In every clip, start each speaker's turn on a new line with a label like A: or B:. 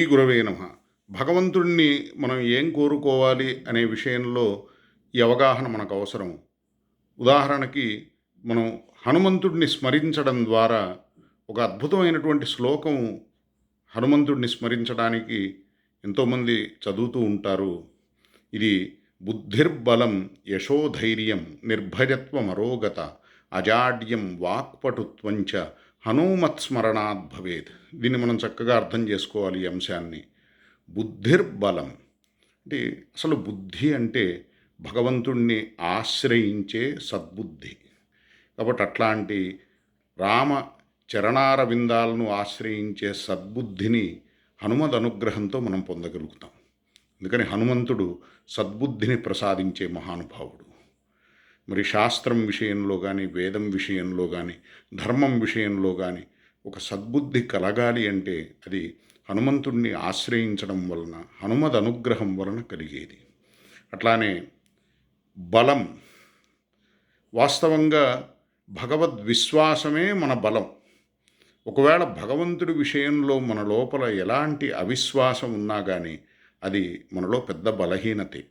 A: శ్రీ గురవే నమ. భగవంతుణ్ణి మనం ఏం కోరుకోవాలి అనే విషయంలో ఈ అవగాహన మనకు అవసరం. ఉదాహరణకి మనం హనుమంతుడిని స్మరించడం ద్వారా ఒక అద్భుతమైనటువంటి శ్లోకం హనుమంతుడిని స్మరించడానికి ఎంతోమంది చదువుతూ ఉంటారు. ఇది బుద్ధిర్బలం యశోధైర్యం నిర్భయత్వం అరోగత అజాడ్యం వాక్పటుత్వంచ హనుమత్స్మరణాత్ భవేత్. దీన్ని మనం చక్కగా అర్థం చేసుకోవాలి ఈ అంశాన్ని. బుద్ధిర్బలం. అంటే అసలు బుద్ధి అంటే భగవంతుణ్ణి ఆశ్రయించే సద్బుద్ధి. కాబట్టి అట్లాంటి రామ చరణార విందాలను ఆశ్రయించే సద్బుద్ధిని హనుమద్ అనుగ్రహంతో మనం పొందగలుగుతాం. అందుకని హనుమంతుడు సద్బుద్ధిని ప్రసాదించే మహానుభావుడు. మరి శాస్త్రం విషయంలో కానీ వేదం విషయంలో కానీ ధర్మం విషయంలో కానీ ఒక సద్బుద్ధి కలగాలి అంటే అది హనుమంతుణ్ణి ఆశ్రయించడం వలన హనుమద్ అనుగ్రహం వలన కలిగేది. అట్లానే బలం వాస్తవంగా భగవద్ విశ్వాసమే మన బలం. ఒకవేళ భగవంతుడి విషయంలో మన లోపల ఎలాంటి అవిశ్వాసం ఉన్నా కానీ అది మనలో పెద్ద బలహీనతే.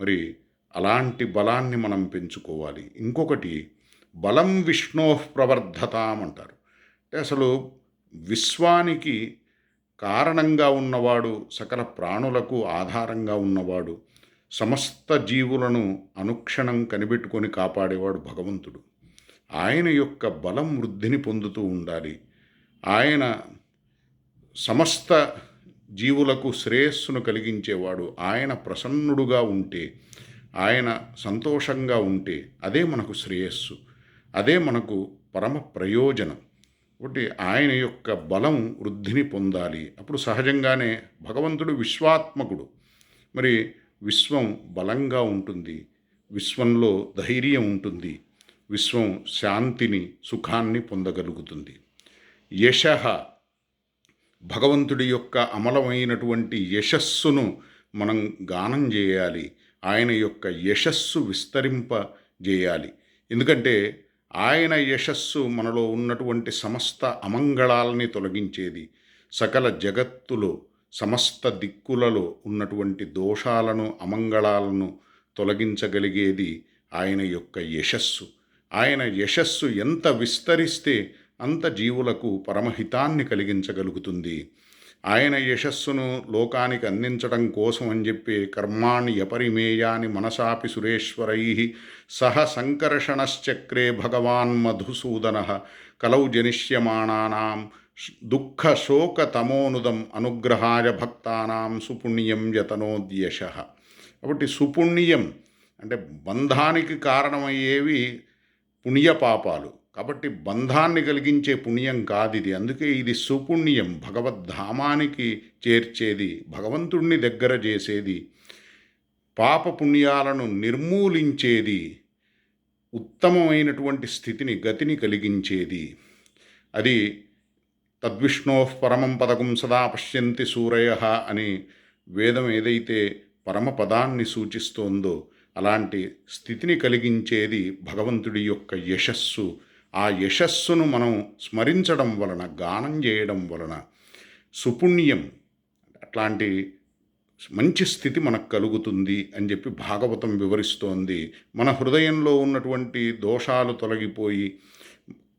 A: మరి అలాంటి బలాన్ని మనం పెంచుకోవాలి. ఇంకొకటి బలం విష్ణో ప్రవర్ధతాం అంటారు. అంటే అసలు విశ్వానికి కారణంగా ఉన్నవాడు సకల ప్రాణులకు ఆధారంగా ఉన్నవాడు సమస్త జీవులను అనుక్షణం కనిపెట్టుకొని కాపాడేవాడు భగవంతుడు. ఆయన యొక్క బలం వృద్ధిని పొందుతూ ఉండాలి. ఆయన సమస్త జీవులకు శ్రేయస్సును కలిగించేవాడు. ఆయన ప్రసన్నుడుగా ఉంటే ఆయన సంతోషంగా ఉంటే అదే మనకు శ్రేయస్సు అదే మనకు పరమ ప్రయోజనం. ఒకటి ఆయన యొక్క బలం వృద్ధిని పొందాలి. అప్పుడు సహజంగానే భగవంతుడు విశ్వాత్మకుడు. మరి విశ్వం బలంగా ఉంటుంది విశ్వంలో ధైర్యం ఉంటుంది విశ్వం శాంతిని సుఖాన్ని పొందగలుగుతుంది. యశ భగవంతుడి యొక్క అమలమైనటువంటి యశస్సును మనం గానం చేయాలి. ఆయన యొక్క యశస్సు విస్తరింపజేయాలి. ఎందుకంటే ఆయన యశస్సు మనలో ఉన్నటువంటి సమస్త అమంగళాలని తొలగించేది. సకల జగత్తులో సమస్త దిక్కులలో ఉన్నటువంటి దోషాలను అమంగళాలను తొలగించగలిగేది ఆయన యొక్క యశస్సు. ఆయన యశస్సు ఎంత విస్తరిస్తే అంత జీవులకు పరమహితాన్ని కలిగించగలుగుతుంది. ఆయన యశస్సును లోకానికి అందించడం కోసం అని చెప్పి కర్మాణి యపరిమేయాని మనసాపి సురేశ్వరై సహ సంకర్షణశ్చక్రే భగవాన్ మధుసూదన కలౌ జనిష్యమాణానాం దుఃఖశోకతమోనుదం అనుగ్రహాయ భక్తానాం సుపుణ్యం యతనోద్యశ. కాబట్టి సుపుణ్యం అంటే బంధానికి కారణమయ్యేవి పుణ్యపాపాలు. కాబట్టి బంధాన్ని కలిగించే పుణ్యం కాదు ఇది. అందుకే ఇది సుపుణ్యం. భగవద్ధామానికి చేర్చేది భగవంతుణ్ణి దగ్గర చేసేది పాప పుణ్యాలను నిర్మూలించేది ఉత్తమమైనటువంటి స్థితిని గతిని కలిగించేది. అది తద్విష్ణో పరమం పదకం సదా పశ్యంతి సూరయ అని వేదం ఏదైతే పరమపదాన్ని సూచిస్తోందో అలాంటి స్థితిని కలిగించేది భగవంతుడి యొక్క యశస్సు. ఆ యశస్సును మనం స్మరించడం వలన గానం చేయడం వలన సుపుణ్యం అట్లాంటి మంచి స్థితి మనకు కలుగుతుంది అని చెప్పి భాగవతం వివరిస్తోంది. మన హృదయంలో ఉన్నటువంటి దోషాలు తొలగిపోయి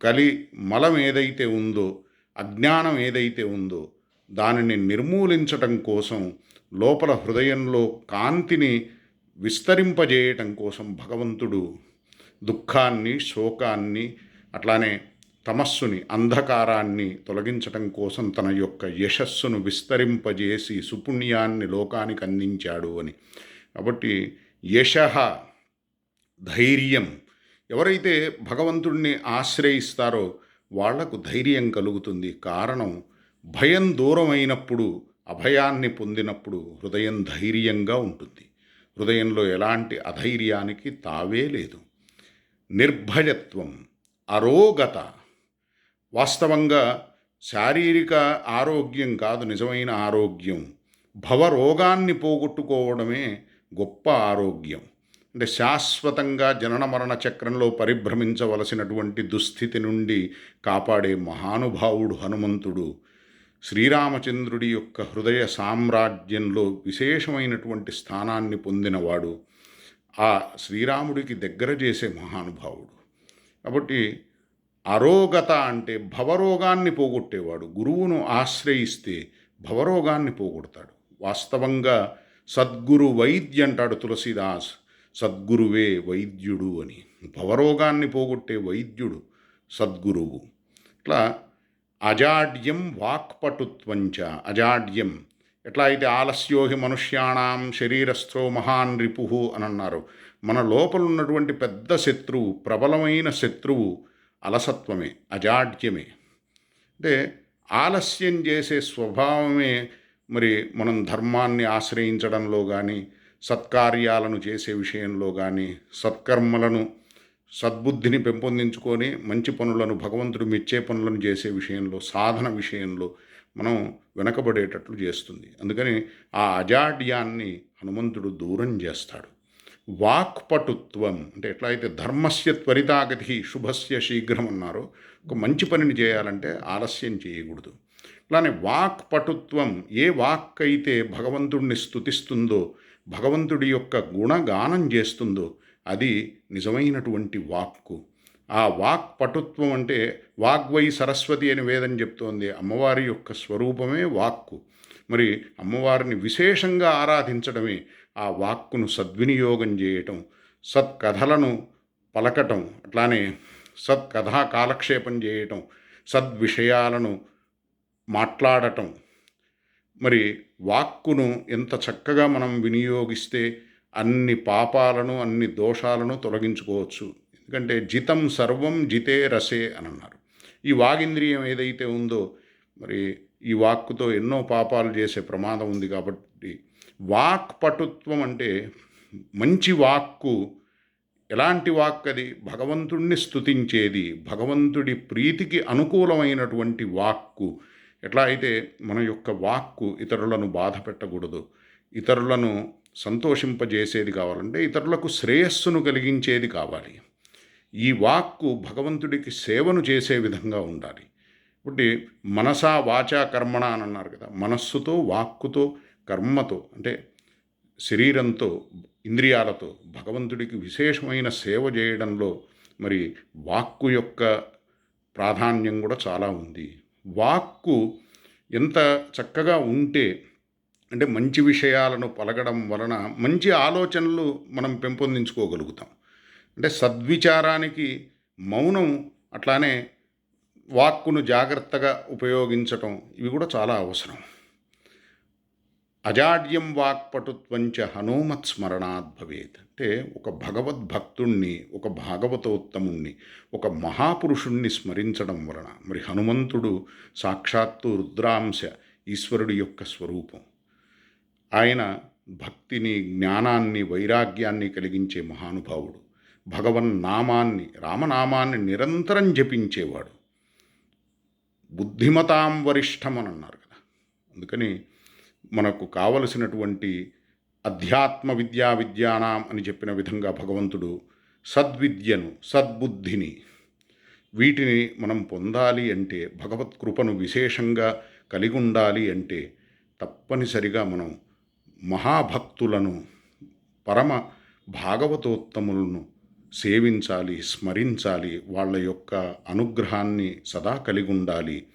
A: కలి మలం ఏదైతే ఉందో అజ్ఞానం ఏదైతే ఉందో దానిని నిర్మూలించటం కోసం లోపల హృదయంలో కాంతిని విస్తరింపజేయటం కోసం భగవంతుడు దుఃఖాన్ని శోకాన్ని అట్లానే తమస్సుని అంధకారాన్ని తొలగించటం కోసం తన యొక్క యశస్సును విస్తరింపజేసి సుపుణ్యాన్ని లోకానికి అందించాడు అని. కాబట్టి యశ ధైర్యం ఎవరైతే భగవంతుడిని ఆశ్రయిస్తారో వాళ్ళకు ధైర్యం కలుగుతుంది. కారణం భయం దూరమైనప్పుడు అభయాన్ని పొందినప్పుడు హృదయం ధైర్యంగా ఉంటుంది. హృదయంలో ఎలాంటి అధైర్యానికి తావే లేదు. నిర్భయత్వం అరోగత. వాస్తవంగా శారీరక ఆరోగ్యం కాదు నిజమైన ఆరోగ్యం. భవరోగాన్ని పోగొట్టుకోవడమే గొప్ప ఆరోగ్యం. అంటే శాశ్వతంగా జనన మరణ చక్రంలో పరిభ్రమించవలసినటువంటి దుస్థితి నుండి కాపాడే మహానుభావుడు హనుమంతుడు శ్రీరామచంద్రుడి యొక్క హృదయ సామ్రాజ్యంలో విశేషమైనటువంటి స్థానాన్ని పొందినవాడు. ఆ శ్రీరాముడికి దగ్గర చేసే మహానుభావుడు. కాబట్టి అరోగత అంటే భవరోగాన్ని పోగొట్టేవాడు. గురువును ఆశ్రయిస్తే భవరోగాన్ని పోగొడతాడు. వాస్తవంగా సద్గురు వైద్య అంటాడు తులసిదాస్. సద్గురువే వైద్యుడు అని. భవరోగాన్ని పోగొట్టే వైద్యుడు సద్గురువు. ఇట్లా అజాడ్యం వాక్పటుత్వంచ అజాడ్యం ఎట్లా అయితే ఆలస్యోహి మనుష్యాణం శరీరస్థో మహాన్ రిపు అని అన్నారు. మన లోపల ఉన్నటువంటి పెద్ద శత్రువు ప్రబలమైన శత్రువు అలసత్వమే అజాడ్యమే. అంటే ఆలస్యం చేసే స్వభావమే మరి మనం ధర్మాన్ని ఆశ్రయించడంలో కానీ సత్కార్యాలను చేసే విషయంలో కానీ సత్కర్మలను సద్బుద్ధిని పెంపొందించుకొని మంచి పనులను భగవంతుడు మెచ్చే పనులను చేసే విషయంలో సాధన విషయంలో మనం వెనకబడేటట్లు చేస్తుంది. అందుకని ఆ అజాడ్యాన్ని హనుమంతుడు దూరం చేస్తాడు. వాక్పటుత్వం అంటే ఎట్లా అయితే ధర్మస్య త్వరితాగతి శుభస్య శీఘ్రం అన్నారో ఒక మంచి పనిని చేయాలంటే ఆలస్యం చేయకూడదు. అలానే వాక్పటుత్వం ఏ వాక్ అయితే భగవంతుడిని స్థుతిస్తుందో భగవంతుడి యొక్క గుణగానం చేస్తుందో అది నిజమైనటువంటి వాక్కు. ఆ వాక్ పటుత్వం అంటే వాగ్వై సరస్వతి అని వేదం చెప్తోంది. అమ్మవారి యొక్క స్వరూపమే వాక్కు. మరి అమ్మవారిని విశేషంగా ఆరాధించడమే ఆ వాక్కును సద్వినియోగం చేయటం సత్కథలను పలకటం అట్లానే సత్కథా కాలక్షేపం చేయటం సద్విషయాలను మాట్లాడటం. మరి వాక్కును ఎంత చక్కగా మనం వినియోగిస్తే అన్ని పాపాలను అన్ని దోషాలను తొలగించుకోవచ్చు. ఎందుకంటే జితం సర్వం జితే రసే అని అన్నారు. ఈ వాగింద్రియం ఏదైతే ఉందో మరి ఈ వాక్కుతో ఎన్నో పాపాలు చేసే ప్రమాదం ఉంది కాబట్టి వాక్ పటుత్వం అంటే మంచి వాక్కు ఎలాంటి వాక్ అది? భగవంతుణ్ణి స్తుతించేది భగవంతుడి ప్రీతికి అనుకూలమైనటువంటి వాక్కు. ఎట్లా అయితే మన యొక్క వాక్కు ఇతరులను బాధ పెట్టకూడదు ఇతరులను సంతోషింపజేసేది కావాలంటే ఇతరులకు శ్రేయస్సును కలిగించేది కావాలి. ఈ వాక్కు భగవంతుడికి సేవను చేసే విధంగా ఉండాలి. ఇప్పుడు మనసా వాచా కర్మణ అని అన్నారు కదా మనస్సుతో వాక్కుతో కర్మతో అంటే శరీరంతో ఇంద్రియాలతో భగవంతుడికి విశేషమైన సేవ చేయడంలో మరి వాక్కు యొక్క ప్రాధాన్యం కూడా చాలా ఉంది. వాక్కు ఎంత చక్కగా ఉంటే అంటే మంచి విషయాలను పలకడం వలన మంచి ఆలోచనలు మనం పెంపొందించుకోగలుగుతాం. అంటే సద్విచారానికి మౌనం అట్లానే వాక్కును జాగ్రత్తగా ఉపయోగించటం ఇవి కూడా చాలా అవసరం. అజాడ్యం వాక్పటుత్వంచ హనుమత్ స్మరణాద్ భవేత్. అంటే ఒక భగవద్భక్తుణ్ణి ఒక భాగవతోత్తముణ్ణి ఒక మహాపురుషుణ్ణి స్మరించడం వలన మరి హనుమంతుడు సాక్షాత్తు రుద్రాంశ ఈశ్వరుడి యొక్క స్వరూపం. ఆయన భక్తిని జ్ఞానాన్ని వైరాగ్యాన్ని కలిగించే మహానుభావుడు. భగవన్ నామాన్ని రామనామాన్ని నిరంతరం జపించేవాడు. బుద్ధిమతాం వరిష్టం అని అన్నారు కదా. అందుకని మనకు కావలసినటువంటి అధ్యాత్మ విద్యా విద్యానాం అని చెప్పిన విధంగా భగవంతుడు సద్విద్యను సద్బుద్ధిని వీటిని మనం పొందాలి అంటే భగవత్ కృపను విశేషంగా కలిగి ఉండాలి అంటే తప్పనిసరిగా మనం మహాభక్తులను పరమ భాగవతోత్తములను సేవించాలి స్మరించాలి వాళ్ళ యొక్క అనుగ్రహాన్ని సదా కలిగి ఉండాలి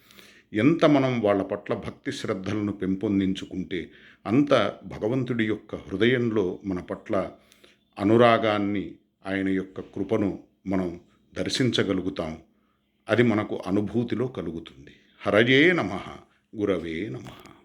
A: ఎంత మనం వాళ్ళ పట్ల భక్తి శ్రద్ధలను పెంపొందించుకుంటే అంత భగవంతుడి యొక్క హృదయంలో మన పట్ల అనురాగాన్ని ఆయన యొక్క కృపను మనం దర్శించగలుగుతాం. అది మనకు అనుభూతిలో కలుగుతుంది. హరయే నమ. గురవే నమః.